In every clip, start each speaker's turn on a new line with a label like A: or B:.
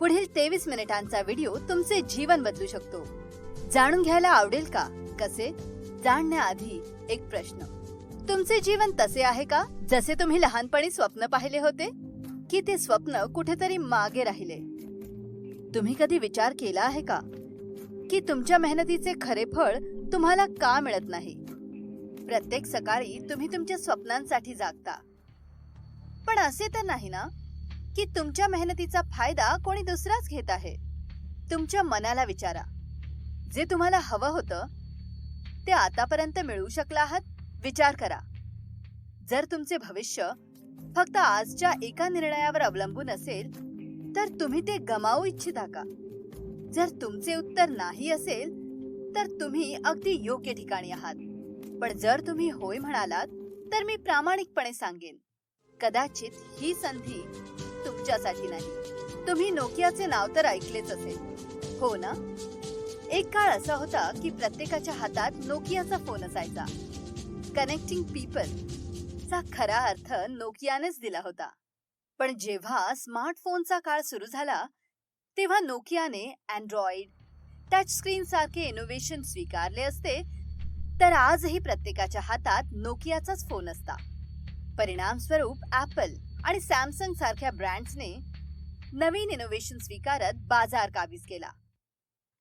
A: पुढील तेवीस मिनिटांचा व्हिडिओ तुमचे जीवन बदलू शकतो. जाणून घ्यायला आवडेल का? कसे? जाणण्याआधी एक प्रश्न. तुमचे जीवन तसे आहे का? जसे तुम्ही लहानपणी स्वप्न पाहिले होते? की ते स्वप्न कुठेतरी मागे राहिले? तुम्ही कधी विचार केला आहे का? की तुमच्या मेहनतीचे खरे फळ तुम्हाला का मिळत नाही? प्रत्येक सकाळी तुम्ही तुमच्या स्वप्नांसाठी जागता. पण असे तर नाही ना? की तुमच्या मेहनतीचा फायदा कोणी दुसराच घेत आहे? तुमच्या मनाला विचारा. जे तुम्हाला हवं होतं ते आतापर्यंत मिळवू शकला आहात विचार करा. जर तुमचे भविष्य फक्त आजच्या एका निर्णयावर अवलंबून असेल तर तुम्ही ते गमावू इच्छिता का? जर तुमचे उत्तर नाही असेल तर तुम्ही अगदी योग्य ठिकाणी आहात. पण जर तुम्ही होय म्हणालात तर मी प्रामाणिकपणे सांगेन. कदाचित ही संधी तुमच्यासाठी नाही. तुम्ही नोकियाचे नाव तर ऐकलेच असेल. हो ना? एक काळ असा होता की प्रत्येकाच्या हातात नोकियाचा फोन असायचा. कनेक्टिंग पीपल चा खरा अर्थ नोकियानेच दिला होता. पण जेव्हा स्मार्टफोनचा काळ सुरू झाला तेव्हा नोकियाने अँड्रॉइड टच स्क्रीन सारखे इनोव्हेशन स्वीकारले असते तर आजही प्रत्येकाच्या हातात नोकियाचाच फोन असता. परिणामस्वरूप ॲपल ऍपल आणि सॅमसंग सारख्या ब्रँड्सने नवीन इनोव्हेशन स्वीकारत बाजार काबीज केला.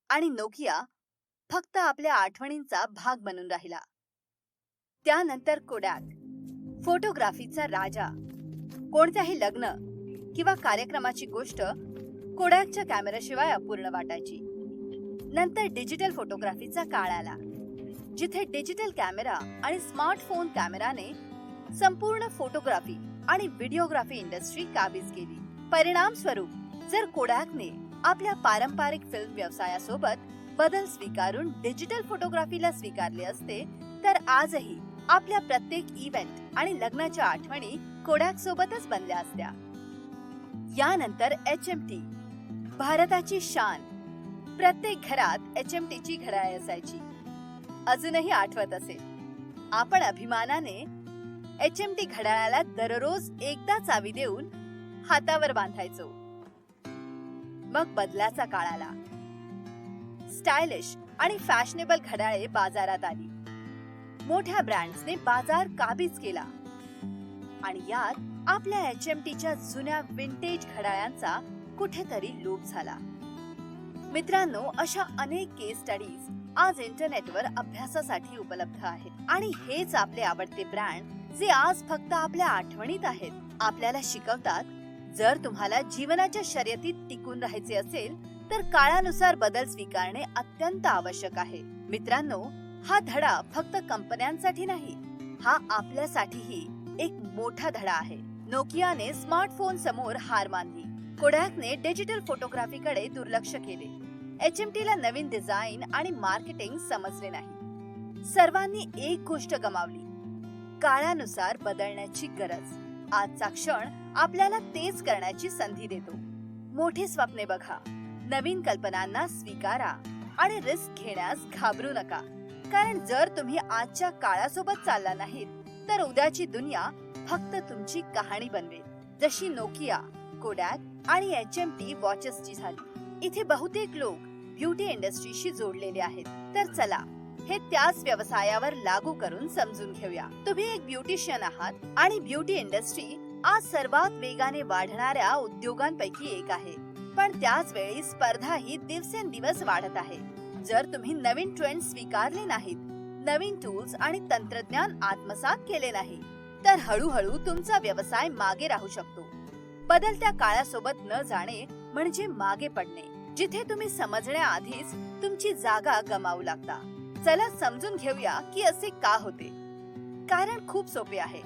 A: आणि नोकिया फक्त आपल्या आठवणींचा भाग बनून राहिला. त्यानंतर कोडॅक फोटोग्राफीचा राजा कोणत्याही लग्न किंवा कार्यक्रमाची गोष्ट कोडॅकच्या कॅमेऱ्याशिवाय अपूर्ण वाटायची. नंतर डिजिटल फोटोग्राफीचा काळ आला जिथे डिजिटल कॅमेरा आणि स्मार्टफोन कॅमेराने संपूर्ण फोटोग्राफी आणि व्हिडिओग्राफी इंडस्ट्री काबीज केली. परिणाम स्वरूप जर कोडॅकने आपल्या पारंपरिक फिल्म व्यवसायासोबत बदल स्वीकारून डिजिटल फोटोग्राफीला स्वीकारले असते तर आजही आपल्या प्रत्येक इव्हेंट आणि लग्नाच्या आठवणी कोडॅक सोबतच बनल्या असत्या. यानंतर एच एम टी भारताची शान. प्रत्येक घरात एच एम टी ची घड्याळ असायची. अजूनही आठवत असेल. आपण अभिमानाने एच एम टी घड्याळाला दररोज एकदा चावी देऊन हातावर बांधायचो. मग बदलाचा काळ आला. स्टायलिश आणि फॅशनेबल घड्याळे बाजारात आली. मोठ्या ब्रँड्सने बाजार काबीज केला. आणि यात आपल्या एच एम टीच्या जुन्या विंटेज घड्याळांचा कुठेतरी लोप झाला. मित्रांनो अशा अनेक केस स्टडीज आज इंटरनेटवर अभ्यासासाठी उपलब्ध आहेत. आणि हेच आपले आवडते ब्रँड जे आज फक्त आपल्या आठवणीत आहेत आपल्याला शिकवतात जर तुम्हाला जीवनाच्या शर्यतीत टिकून राहायचे असेल तर काळानुसार बदल स्वीकारणे अत्यंत आवश्यक आहे. मित्रांनो हा धडा फक्त कंपन्यांसाठी नाही हा आपल्यासाठीही एक मोठा धडा आहे. नोकियाने स्मार्टफोन समोर हार मानली. कोडॅकने डिजिटल फोटोग्राफीकडे दुर्लक्ष केले. एच एम ला नवीन डिझाईन आणि मार्केटिंग समजले नाही. सर्वांनी एक गोष्ट गमावली. काळानुसार बदलण्याची गरज. आजचा क्षण आपल्याला तेच करण्याची संधी देतो. मोठी स्वप्ने बघा. नवीन कल्पनांना स्वीकारा आणि रिस्क घेण्यास घाबरू नका. कारण जर तुम्ही आजच्या काळासोबत चालला नाहीत तर उद्याची दुनिया फक्त तुमची कहाणी बनवेल. जशी नोकिया कोडॅक आणि एच एम टी वॉचेसची झाली. इथे बहुतेक लोक ब्युटी इंडस्ट्रीशी जोडलेले आहेत. तर चला हे त्याच व्यवसायावर लागू करून समजून घेऊया. तुम्ही एक ब्युटिशियन आहात आणि ब्युटी इंडस्ट्री आज सर्वात वेगाने वाढणाऱ्या उद्योगांपैकी एक आहे. पण त्याच वेळी स्पर्धा ही दिवसेंदिवस वाढत आहे. जर तुम्ही नवीन ट्रेंड स्वीकारले नाहीत नवीन टूल्स आणि तंत्रज्ञान आत्मसात केले नाही तर हळूहळू तुमचा व्यवसाय मागे राहू शकतो. बदलत्या काळासोबत न जाणे म्हणजे मागे पडणे. जिथे तुम्ही समजण्याआधीच तुमची जागा गमावू लागता. चला समजून घेऊया की असे का होते. कारण खूप सोपे आहे.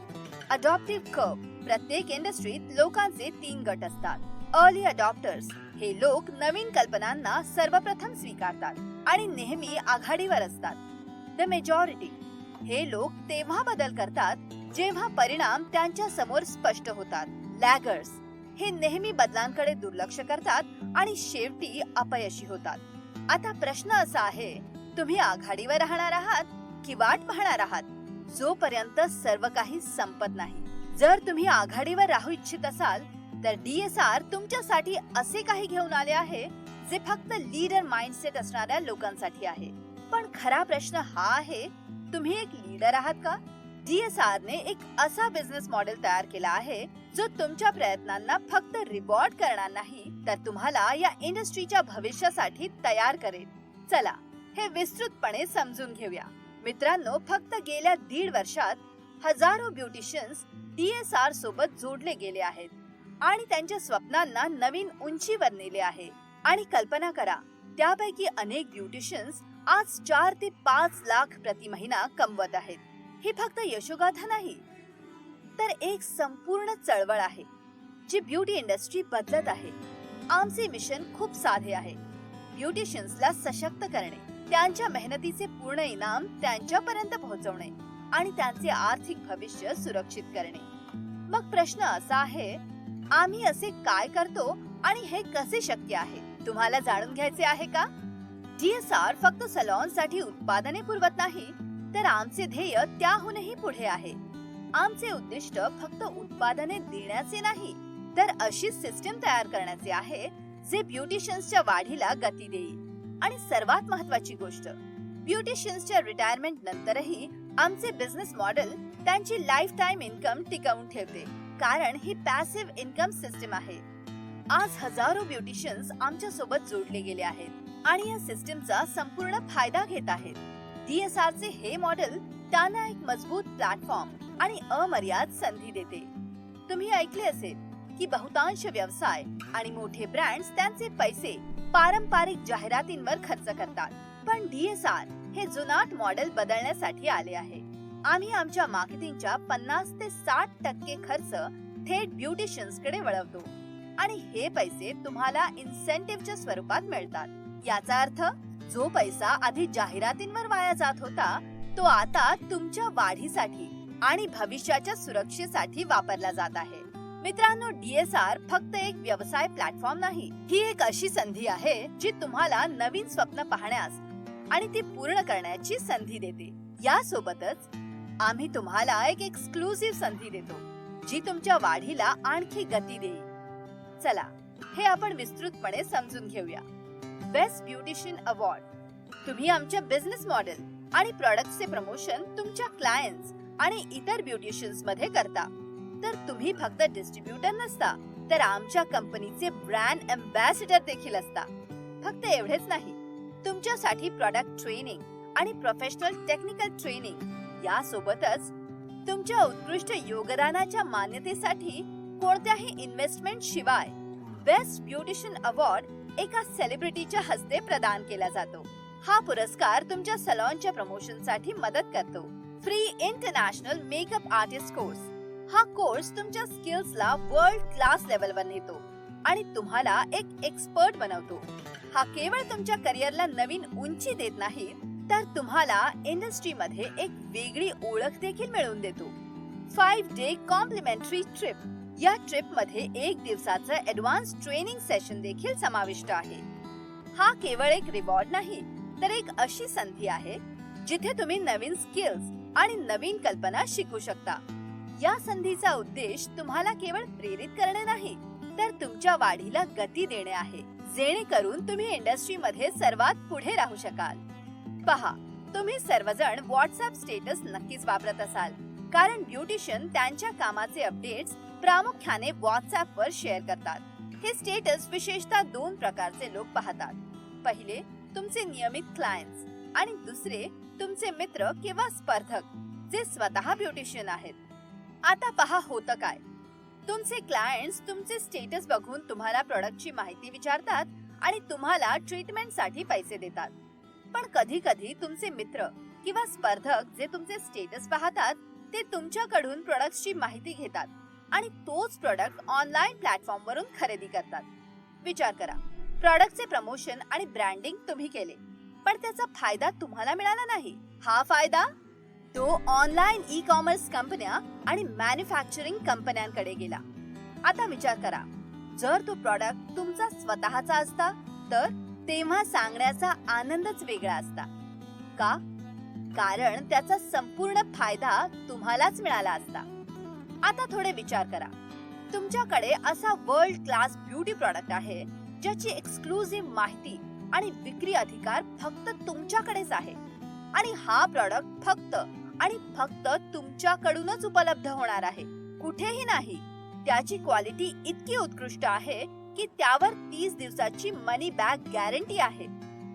A: अडॉप्टिव्ह कर्व प्रत्येक इंडस्ट्रीत लोकांचे तीन गट असतात. अर्ली अडॉप्टर्स हे लोक नवीन कल्पनांना सर्वप्रथम स्वीकारतात आणि नेहमी आघाडीवर असतात. द मेजॉरिटी हे लोक तेव्हा बदल करतात जेव्हा परिणाम त्यांच्यासमोर स्पष्ट होतात. लॅगर्स हे नेहमी बदलांकडे दुर्लक्ष करतात आणि शेवटी अपयशी होतात. आता प्रश्न असा आहे तुम्ही आघाडीवर राहणार आहात की वाट पाहणार आहात? जोपर्यंत सर्व काही संपत नाही. जर तुम्ही आघाडीवर राहू इच्छित असाल तर डीएसआर तुमच्यासाठी असे काही घेऊन आले आहे जे फक्त लीडर माइंडसेट असणाऱ्या लोकांसाठी आहे. पण खरा प्रश्न हा आहे तुम्ही एक लीडर आहात का? डीएसआर ने एक असा बिझनेस मॉडेल तयार केला आहे जो तुमच्या प्रयत्नांना फक्त रिवॉर्ड करणार नाही तर तुम्हाला या इंडस्ट्रीच्या भविष्यासाठी तयार करेल. चला. हे विस्तृतपणे समजून घेऊया. मित्रांनो फक्त गेल्या दीड वर्षात हजारो ब्युटिशियन्स डीएसआर सोबत जोडले गेले आहेत आणि त्यांच्या स्वप्नांना नवीन उंचीवर नेले आहे. आणि कल्पना करा त्यापैकी अनेक ब्युटिशियन्स आज चार ते पाच लाख प्रति महिना कमवत आहेत. ही फक्त यशोगाथा नाही तर एक संपूर्ण चळवळ आहे जी ब्युटी इंडस्ट्री बदलत आहे. आमचे मिशन खूप साधे आहे ब्युटिशियन्सला सशक्त करणे. त्यांच्या मेहनतीचे पूर्ण इनाम त्यांच्यापर्यंत पोहोचवणे आणि त्यांचे आर्थिक भविष्य सुरक्षित करणे. मग प्रश्न असा आहे आम्ही असे काय करतो आणि हे कसे शक्य आहे? तुम्हाला जाणून घ्यायचे आहे का? डीएसआर फक्त सलॉनसाठी उत्पादने पुरवत नाही तर आमचे ध्येय त्याहूनही पुढे आहे. आमचे उद्दिष्ट फक्त उत्पादने देण्याचे नाही तर अशी सिस्टीम तयार करण्याचे आहे जे ब्युटिशियन्सच्या वाढीला गती देईल. आणि सर्वात महत्वाची गोष्ट ब्युटिशियन्सच्या रिटायरमेंट नंतरही आमचे बिझनेस मॉडेल त्यांची लाईफ टाइम इन्कम टिकवून ठेवते कारण ही पॅसिव्ह इन्कम सिस्टीम आहे. आज हजारो ब्युटिशियन्स आमच्यासोबत जोडले गेले आहेत आणि या सिस्टीमचा संपूर्ण फायदा घेत आहेत. डीएसआर चे हे मॉडेल त्यांना एक मजबूत प्लॅटफॉर्म आणि अमर्याद संधी देते. तुम्ही ऐकले असेल की बहुतांश व्यवसाय आणि मोठे ब्रँड्स त्यांचे पैसे पारंपरिक जाहिरातींवर खर्च करतात. पण डीएसआर हे जुनाट मॉडेल बदलण्यासाठी आले आहे. आम्ही आमच्या मार्केटिंगच्या पन्नास ते साठ टक्के खर्च थेट ब्युटिशियन्सकडे वळवतो. आणि हे पैसे तुम्हाला इन्सेंटिव्हच्या स्वरूपात मिळतात. याचा अर्थ जो पैसा आधी जाहिरातींवर वाया जात होता तो आता तुमच्या वाढीसाठी आणि भविष्याच्या सुरक्षेसाठी वापरला जात आहे. मित्रांनो डीएसआर फक्त एक व्यवसाय प्लॅटफॉर्म नाही. ही एक अशी संधी आहे जी तुम्हाला नवीन स्वप्न पाहण्यास आणि ती पूर्ण करण्याची संधी देते. यासोबतच आम्ही तुम्हाला एक एक्सक्लुसिव्ह संधी देतो जी तुमच्या वाढीला आणखी गती देईल. चला हे आपण विस्तृतपणे समजून घेऊया. बेस्ट ब्युटिशियन अवॉर्ड तुम्ही आमच्या बिझनेस मॉडेल आणि प्रॉडक्टचे प्रमोशन तुमच्या क्लायंट्स आणि इतर ब्युटिशियन्समध्ये करता. तर तुम्ही फक्त डिस्ट्रीब्युटर नसता तर आमच्या कंपनीचे ब्रँड अम्बॅसिडर देखील असता. फक्त एवढेच नाही तुमच्यासाठी प्रॉडक्ट ट्रेनिंग आणि प्रोफेशनल टेक्निकल ट्रेनिंग यासोबतच तुमच्या उत्कृष्ट योगदानाच्या मान्यतेसाठी कोणत्याही इन्व्हेस्टमेंट शिवाय बेस्ट ब्युटिशियन अवॉर्ड एका सेलिब्रिटीच्या हस्ते प्रदान केला जातो. हा पुरस्कार तुमच्या सलॉनच्या प्रमोशनसाठी मदत करतो. Free international makeup artist course हा कोर्स तुमच्या स्किल्सला वर्ल्ड क्लास लेवलवर नेतो आणि तुम्हाला एक एक्सपर्ट बनवतो. हा केवळ तुमच्या करिअरला नवीन उंची देत नाही तर तुम्हाला इंडस्ट्रीमध्ये एक वेगळी ओळख देखील मिळवून देतो. फाईव्ह डे कॉम्प्लिमेंटरी ट्रिप या ट्रिपमध्ये एक दिवसाचं ऍडव्हान्स ट्रेनिंग सेशन देखील समाविष्ट आहे. हा केवळ एक रिवॉर्ड नाही तर एक अशी संधी आहे जिथे तुम्ही नवीन स्किल्स आणि नवीन कल्पना शिकू शकता. या संधीचा उद्देश तुम्हाला केवळ प्रेरित करणे नाही तर तुमच्या वाढीला गती देणे आहे जेणेकरून तुम्ही इंडस्ट्रीमध्ये सर्वात पुढे राहू शकाल. पहा तुम्ही सर्वजण व्हॉट्सअप स्टेटस नक्कीच वापरत असाल कारण ब्युटिशियन त्यांच्या कामाचे अपडेट्स प्रामुख्याने व्हॉट्सअप वर शेअर करतात. हे स्टेटस विशेषतः दोन प्रकारचे लोक पाहतात. पहिले तुमचे नियमित क्लायंट्स आणि दुसरे तुमचे मित्र किंवा स्पर्धक जे स्वतः ब्युटिशियन आहेत. आता पहा होतं काय. तुमचे क्लायंट्स तुमचे स्टेटस बघून तुम्हाला प्रॉडक्टची माहिती विचारतात आणि तुम्हाला ट्रीटमेंटसाठी पैसे देतात. पण कधी कधी तुमचे मित्र किंवा स्पर्धक जे तुमचे स्टेटस पाहतात ते तुमच्याकडून प्रोडक्टची माहिती घेतात आणि तोच प्रोडक्ट ऑनलाईन प्लॅटफॉर्म वरून खरेदी करतात. विचार करा प्रॉडक्टचे प्रमोशन आणि ब्रँडिंग तुम्ही केले पण त्याचा फायदा तुम्हाला मिळाला नाही. हा फायदा तो ऑनलाईन ई कॉमर्स कंपन्या आणि मॅन्युफॅक्चरिंग कंपन्यांकडे गेला. आता विचार करा जर तो प्रॉडक्ट तुमचा स्वतःचा असता तर तेव्हा सांगण्याचा आनंदच वेगळा असता. का? कारण त्याचा संपूर्ण फायदा तुम्हालाच मिळाला असता. आता थोडे विचार करा. तुमच्याकडे असा वर्ल्ड क्लास ब्युटी प्रॉडक्ट आहे ज्याची एक्सक्लुझिव्ह माहिती आणि विक्री अधिकार फक्त तुमच्याकडेच आहे. आणि हा प्रॉडक्ट फक्त आणि फक्त तुमच्याकडूनच उपलब्ध होणार आहे. कुठेही नाही. त्याची क्वालिटी इतकी उत्कृष्ट आहे की त्यावर तीस दिवसाची मनी बॅग गॅरंटी आहे.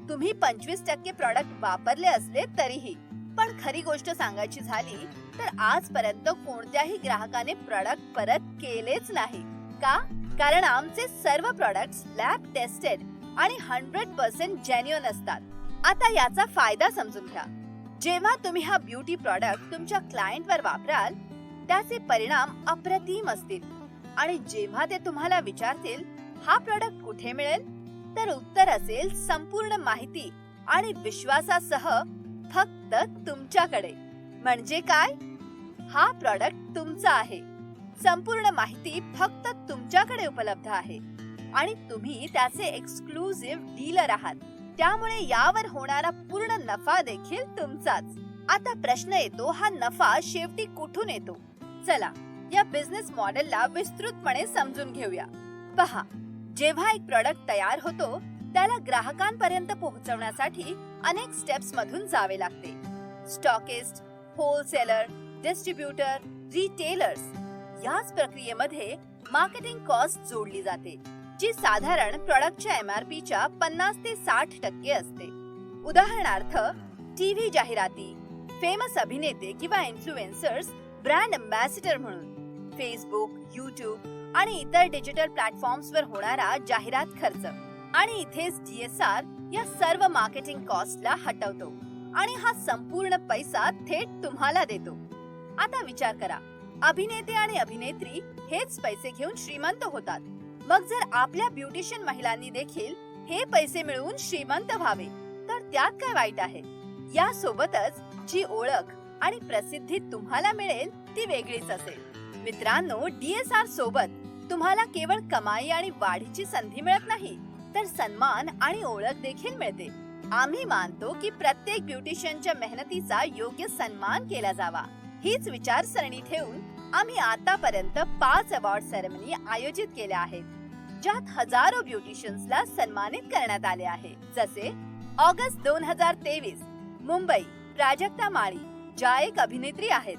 A: तुम्ही पंचवीस टक्के प्रॉडक्ट वापरले असले तरीही. पण खरी गोष्ट सांगायची झाली तर आजपर्यंत कोणत्याही ग्राहकाने प्रॉडक्ट परत केलेच नाही. का? कारण आमचे सर्व प्रॉडक्ट्स लॅब टेस्टेड आणि हंड्रेड पर्सेंट जेन्युअन असतात. आता याचा फायदा समजून घ्या. जेव्हा तुम्ही हा ब्युटी प्रॉडक्ट तुमच्या क्लायंटवर वापराल त्याचे परिणाम अप्रतिम असतील. आणि जेव्हा ते तुम्हाला विचारतील हा प्रॉडक्ट कुठे मिळेल? तर उत्तर असेल संपूर्ण माहिती आणि विश्वासासह फक्त तुमच्याकडे. म्हणजे काय? हा प्रॉडक्ट तुमचा आहे. संपूर्ण माहिती फक्त तुमच्याकडे उपलब्ध आहे. आणि तुम्ही त्याचे एक्सक्लुझिव्ह डीलर आहात. त्यामुळे यावर होणारा पूर्ण नफा देखील तुमचाच. आता प्रश्न येतो हा नफा शेवटी कुठून येतो? चला या बिझनेस मॉडेलला विस्तृतपणे समजून घेऊया. पहा जेव्हा एक प्रॉडक्ट तयार होतो त्याला ग्राहकांपर्यंत पोहोचवण्यासाठी अनेक स्टेप्स मधून जावे लागते. स्टॉकिस्ट होलसेलर डिस्ट्रीब्युटर रिटेलर्स याच प्रक्रियेमध्ये मार्केटिंग कॉस्ट जोडली जाते. जी साधारण प्रॉडक्टच्या एमआरपीच्या पन्नास ते साठ टक्के असते. उदाहरणार्थ टीव्ही जाहिराती फेमस अभिनेते किंवा इन्फ्लुएन्सर्स ब्रँड अम्बॅसिडर म्हणून फेसबुक युट्यूब आणि इतर डिजिटल प्लॅटफॉर्म्सवर होणारा जाहिरात खर्च आणि इथेच डीएसआर या सर्व मार्केटिंग कॉस्टला हटवतो आणि हा संपूर्ण पैसा थेट तुम्हाला देतो. आता विचार करा अभिनेते आणि अभिनेत्री हेच पैसे घेऊन श्रीमंत होतात. मग जर आपल्या ब्युटिशियन महिलांनी देखील हे पैसे मिळवून श्रीमंत व्हावे तर त्यात काय वाईट आहे? या सोबतच जी ओळख आणि प्रसिद्धी तुम्हाला मिळेल ती वेगळीच असेल. मित्रांनो डीएसआर सोबत तुम्हाला केवळ कमाई आणि वाढीची संधी मिळत नाही तर सन्मान आणि ओळख देखील मिळते. आम्ही मानतो की प्रत्येक ब्युटिशियनच्या मेहनतीचा योग्य सन्मान केला जावा. हीच विचारसरणी ठेवून आम्ही आतापर्यंत पाच अवॉर्ड सेरेमनी आयोजित केल्या आहेत. ज्यात हजारो ब्युटिशियन्सला सन्मानित करण्यात आले आहे. जसे ऑगस्ट दोन हजार तेवीस मुंबई प्राजक्ता माळी ज्या एक अभिनेत्री आहेत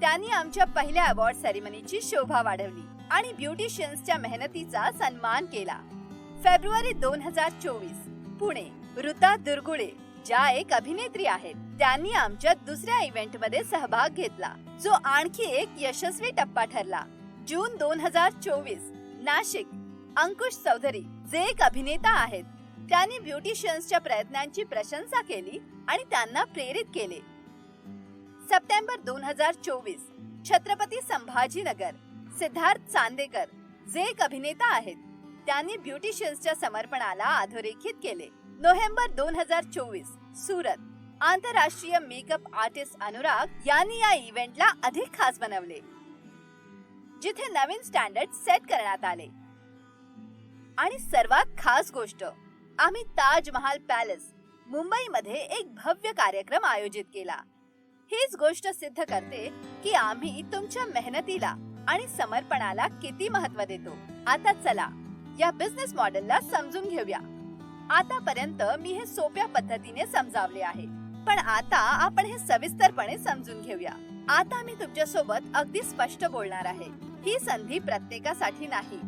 A: त्यांनी आमच्या पहिल्या अवॉर्ड सेरेमनीची शोभा वाढवली आणि ब्युटिशियन्सच्या मेहनतीचा सन्मान केला. फेब्रुवारी दोन हजार चोवीस पुणे ऋता दुर्गुळे ज्या एक अभिनेत्री आहेत त्यांनी आमच्या दुसऱ्या इव्हेंटमध्ये सहभाग घेतला जो आणखी एक यशस्वी टप्पा ठरला. जून दोन हजार चोवीस नाशिक अंकुश चौधरी जे एक अभिनेता आहेत. त्यांनी ब्युटिशियन्सच्या प्रयत्नांची प्रशंसा केली आणि त्यांना प्रेरित केले. सप्टेंबर दोन हजार चोवीस छत्रपती संभाजीनगर सिद्धार्थ चांदेकर जे एक अभिनेता आहेत त्यांनी ब्युटिशियन्सच्या समर्पणाला अधोरेखित केले. नोव्हेंबर दोन हजार चोवीस सुरत आंतरराष्ट्रीय मेकअप आर्टिस्ट अनुराग यांनी या इव्हेंटला अधिक खास बनवले जिथे नवीन स्टँडर्ड सेट करण्यात आले. आणि सर्वात खास गोष्ट आम्ही ताजमहाल पॅलेस मुंबईमध्ये एक भव्य कार्यक्रम आयोजित केला. हीच गोष्ट सिद्ध करते की आम्ही तुमच्या मेहनतीला आणि समर्पणाला किती महत्त्व देतो. आता चला या बिझनेस मॉडेलला समजून घेऊया. आतापर्यंत मी हे सोप्या पद्धतीने समजावले आहे पण आता आपण हे सविस्तरपणे समजून घेऊया. आता मी तुमच्यासोबत अगदी स्पष्ट बोलणार आहे ही संधी प्रत्येकासाठी नाही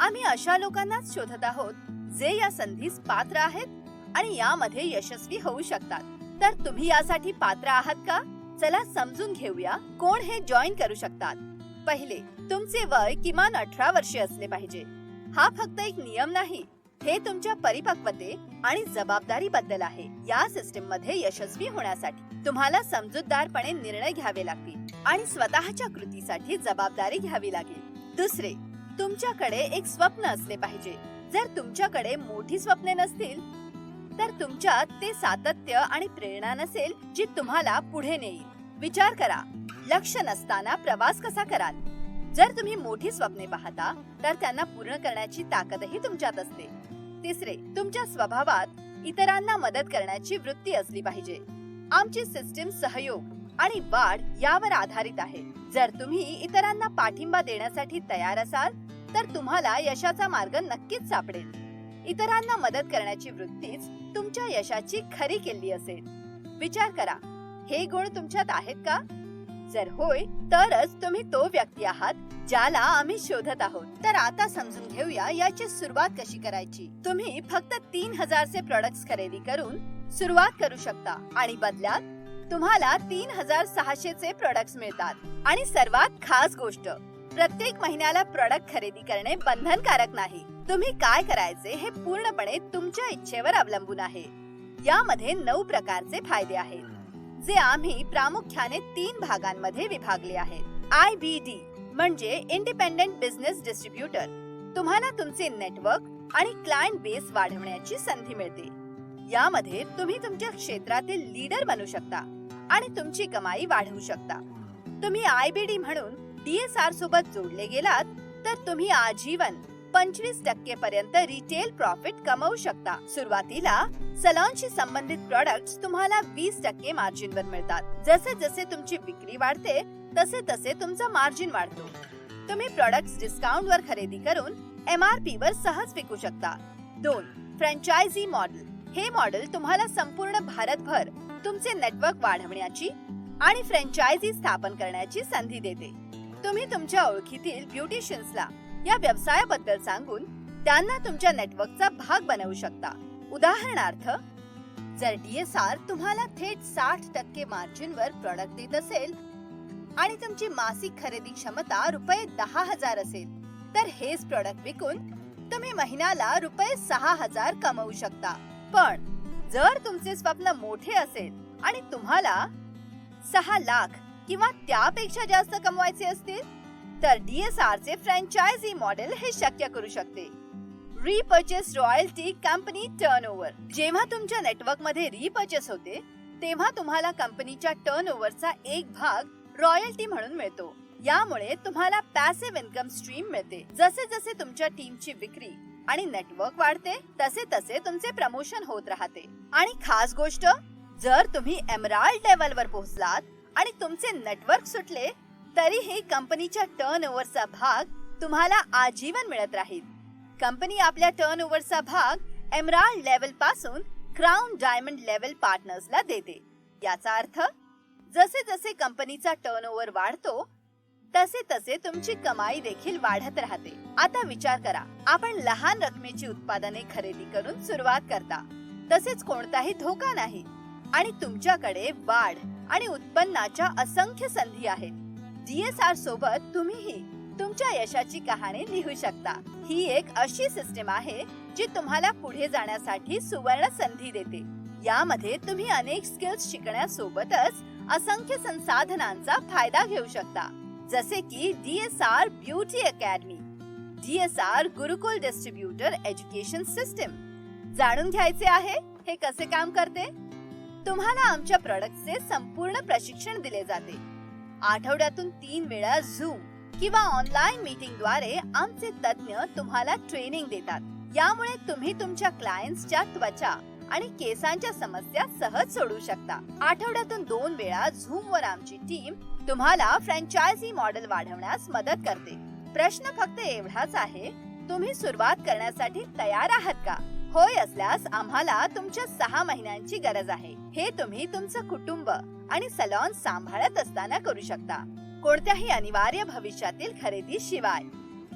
A: आम्ही अशा लोकांनाच शोधत आहोत जे या संधीस पात्र आहेत आणि यामध्ये यशस्वी होऊ शकतात. तर तुम्ही यासाठी पात्र आहात का? चला समजून घेऊया कोण हे जॉईन करू शकतात. पहिले तुमचे वय किमान अठरा वर्षे असले पाहिजे. हा फक्त एक नियम नाही हे तुमच्या परिपक्वते आणि जबाबदारी बद्दल आहे. या सिस्टीममध्ये यशस्वी होण्यासाठी तुम्हाला समजूतदारपणे निर्णय घ्यावे लागतील आणि स्वतःच्या कृतीसाठी जबाबदारी घ्यावी लागेल. दुसरे तुमच्याकडे एक स्वप्न असले पाहिजे. जर तुमच्याकडे मोठी स्वप्ने नसतील तर तुमच्यात ते सातत्य आणि प्रेरणा नसेल जी तुम्हाला पुढे नेईल. विचार करा. लक्ष नसताना प्रवास कसा कराल? जर तुम्ही मोठी स्वप्ने पाहता तर त्यांना पूर्ण करण्याची ताकदही तुमच्यात असते. तिसरे तुमच्या स्वभावात इतरांना मदत करण्याची वृत्ती असली पाहिजे. आमची सिस्टीम सहयोग आणि वाढ यावर आधारित आहे. जर तुम्ही इतरांना पाठिंबा देण्यासाठी तयार असाल तर तुम्हाला यशाचा मार्ग नक्कीच सापडेल. इतरांना मदत करण्याची वृत्तीच तुमच्या यशाची खरी किल्ली असेल. विचार करा हे गुण तुमच्यात आहेत का? जर होय तरच तुम्ही तो व्यक्ती आहात ज्याला आम्ही शोधत आहोत. तर आता समजून घेऊया याची सुरुवात कशी करायची. तुम्ही फक्त तीन हजारचे प्रोडक्ट खरेदी करून सुरुवात करू शकता. आणि बदल्यात तुम्हाला तीन हजार सहाशेचे प्रोडक्ट मिळतात. आणि सर्वात खास गोष्ट प्रत्येक महिन्याला प्रोडक्ट खरेदी करणे बंधनकारक नाही. तुम्ही काय करायचे हे पूर्णपणे तुमच्या इच्छेवर अवलंबून आहे. यामध्ये नऊ प्रकारचे फायदे आहेत जे आम्ही प्रामुख्याने तीन भागांमध्ये विभागले आहेत. आय बी डी म्हणजे इंडिपेंडेंट बिझनेस डिस्ट्रीब्युटर तुम्हाला तुमचे नेटवर्क आणि क्लायंट बेस वाढवण्याची संधी मिळते. यामध्ये तुम्ही तुमच्या क्षेत्रातील लीडर बनू शकता. आणि तुमची कमाई वाढवू शकता. तुम्ही आय बी डी म्हणून डीएसआर सोबत जोडले गेलात तर तुम्ही आजीवन पंचवीस टक्के पर्यंत रिटेल प्रॉफिट कमवू शकता. सुरुवातीला सलॉनशी संबंधित प्रॉडक्ट्स तुम्हाला वीस टक्के मार्जिन वर मिळतात. जसे जसे तुमची विक्री वाढते तसे तसे तुमचा मार्जिन वाढतो. तुम्ही प्रॉडक्ट्स डिस्काउंट वर खरेदी करून एम आर पी वर सहज विकू शकता. दोन फ्रँचायझी मॉडेल हे मॉडेल तुम्हाला संपूर्ण भारतभर तुमचे नेटवर्क वाढवण्याची आणि फ्रँचायझी स्थापन करण्याची संधी देते. तुम्ही तुमच्या ओळखीतील ब्युटिशियन्सला या व्यवसायाबद्दल सांगून त्यांना तुमच्या नेटवर्कचा भाग बनवू शकता. उदाहरणार्थ जर डीएसआर तुम्हाला थेट साठ टक्के मार्जिन वर प्रॉडक्ट देत असेल आणि तुमची मासिक खरेदी क्षमता रुपये दहा हजार असेल तर हेच प्रॉडक्ट विकून तुम्ही महिन्याला रुपये सहा हजार कमवू शकता. पण जर तुमचे स्वप्न मोठे असेल आणि तुम्हाला सहा लाख किंवा त्यापेक्षा जास्त कमवायचे असतील तर डीएसआर चे फ्रँचायझी मॉडेल हे शक्य करू शकते. रिपर्चेस रॉयल्टी कंपनी टर्नओव्हर जेव्हा तुमच्या नेटवर्कमध्ये रिपर्चेस होते तेव्हा तुम्हाला कंपनीच्या टर्नओव्हरचा एक भाग रॉयल्टी म्हणून मिळतो. यामुळे तुम्हाला पॅसिव्ह इन्कम स्ट्रीम मिळते. जसे जसे तुमच्या टीमची विक्री आणि नेटवर्क वाढते तसे तसे तुमचे प्रमोशन होत राहते. आणि खास गोष्ट जर तुम्ही एमराल्ड लेवल वर पोहोचलात आणि तुमचे नेटवर्क सुटले तरीही कंपनीच्या टर्न ओव्हरचा भाग तुम्हाला आजीवन मिळत राहील. कंपनी आपल्या टर्न ओव्हरचा भाग एमराल्ड लेवलपासून क्राऊन डायमंड लेवल पार्टनर्सला देते. याचा अर्थ जसे जसे कंपनीचा टर्न ओव्हर वाढतो तसे तसे तुमची कमाई देखील वाढत राहते. आता विचार करा आपण लहान रकमेची उत्पादने खरेदी करून सुरुवात करता. तसेच कोणताही धोका नाही. आणि तुमच्याकडे वाढ आणि उत्पन्नाच्या असंख्य संधी आहेत. डीएसआर सोबत तुम्हीही तुमच्या यशाची कहाणी लिहू शकता. ही एक अशी सिस्टीम आहे जी तुम्हाला पुढे जाण्यासाठी सुवर्ण संधी देते. यामध्ये तुम्ही अनेक स्किल्स शिकण्यासोबतच असंख्य संसाधनांचा फायदा घेऊ शकता. जसे की DSR beauty academy DSR Gurukul distributor education system जाणून घ्यायचे आहे हे कसे काम करते? तुम्हाला आमच्या प्रॉडक्टचे संपूर्ण प्रशिक्षण दिले जाते. आठवड्यातून तीन वेळा झूम किंवा ऑनलाईन मीटिंगद्वारे आमचे तज्ञ तुम्हाला ट्रेनिंग देतात. यामुळे तुम्ही तुमच्या क्लायंट्सच्या त्वचा आणि केसांच्या समस्या सहज सोडवू शकता. आठवड्यातून दोन वेळा झूम वर आमची टीम तुम्हाला फ्रँचायझी मॉडेल वाढवण्यास मदत करते. प्रश्न फक्त एवढाच आहे तुम्ही सुरुवात करण्यासाठी तयार आहात का? होय असल्यास आम्हाला तुमच्या सहा महिन्यांची गरज आहे. हे तुम्ही तुमचं कुटुंब आणि सलॉन सांभाळत असताना करू शकता. कोणत्याही अनिवार्य भविष्यातील खरेदी शिवाय.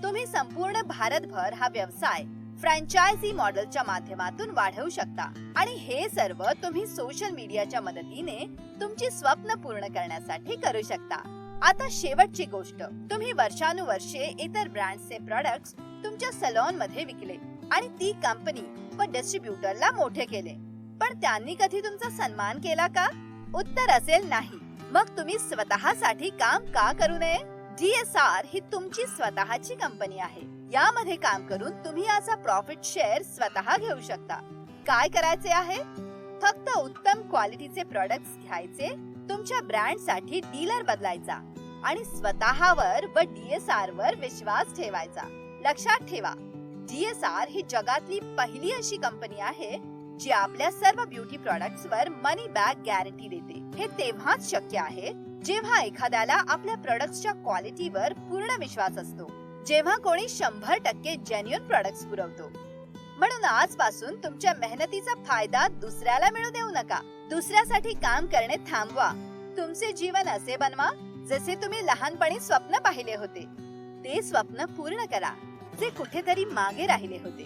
A: तुम्ही संपूर्ण भारतभर हा व्यवसाय फ्रँचायझी मॉडेलच्या माध्यमातून वाढवू शकता. आणि हे सर्व तुम्ही सोशल मीडियाच्या मदतीने तुमची स्वप्न पूर्ण करण्यासाठी करू शकता. आता शेवटची गोष्ट. तुम्ही वर्षानुवर्षे इतर ब्रँडचे प्रॉडक्ट्स तुमच्या सलॉनमध्ये विकले. आणि ती कंपनी व डिस्ट्रीब्युटरला मोठे केले. पण त्यांनी कधी तुमचा सन्मान केला का? उत्तर असेल नाही. मग तुम्ही स्वतःसाठी काम का करू नये? डीएसआर ही तुमची स्वतःची कंपनी आहे. यामध्ये काम करून तुम्ही याचा प्रॉफिट शेअर स्वतः घेऊ शकता. काय करायचे आहे? फक्त उत्तम क्वालिटीचे प्रॉडक्ट्स घ्यायचे तुमच्या ब्रँडसाठी डीलर बदलायचा आणि स्वतःवर व डीएसआर वर विश्वास ठेवायचा. लक्षात ठेवा डीएसआर ही जगातली पहिली अशी कंपनी आहे जी आपल्या सर्व ब्युटी प्रॉडक्ट्स वर मनी बॅक गॅरंटी देते. हे तेव्हाच शक्य आहे जेव्हा एखाद्याला आपल्या प्रॉडक्ट्सच्या क्वालिटीवर पूर्ण विश्वास असतो. जेव्हा कोणी शंभर टक्के जेन्युन प्रॉडक्ट्स पुरवतो. म्हणून आजपासून तुमच्या मेहनतीचा फायदा दुसऱ्याला मिळू देऊ नका. दुसऱ्यासाठी काम करणे थांबवा. तुमचे जीवन असे बनवा जसे तुम्ही लहानपणी स्वप्न पाहिले होते. ते स्वप्न पूर्ण करा जे कुठेतरी मागे राहिले होते.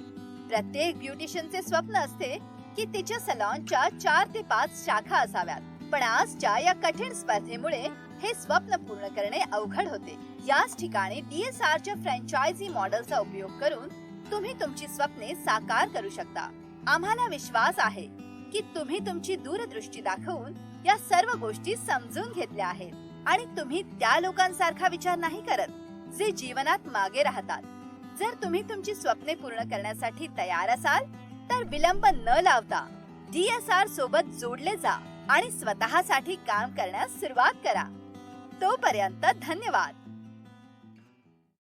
A: प्रत्येक ब्युटिशियनचे स्वप्न असते की तिच्या सलॉनच्या चार ते पाच शाखा असाव्यात. पण आजच्या या कठीण स्पर्धेमुळे हे स्वप्न पूर्ण करणे अवघड होते. याच ठिकाणी डीएसआर च्या फ्रँचायझी मॉडेलचा उपयोग करून तुम्ही तुमची स्वप्ने साकार करू शकता. आम्हाला विश्वास आहे की तुम्ही तुमची दूरदृष्टी दाखवून या सर्व गोष्टी समजून घेतल्या आहेत आणि तुम्ही त्या लोकांसारखा विचार नाही करत जे जीवनात मागे राहतात. जर तुम्ही तुमची स्वप्ने पूर्ण करण्यासाठी तयार असाल तर विलंब न लावता डीएसआर सोबत जोडले जा. आणि स्वतःसाठी काम करण्यास सुरुवात करा. तोपर्यंत धन्यवाद.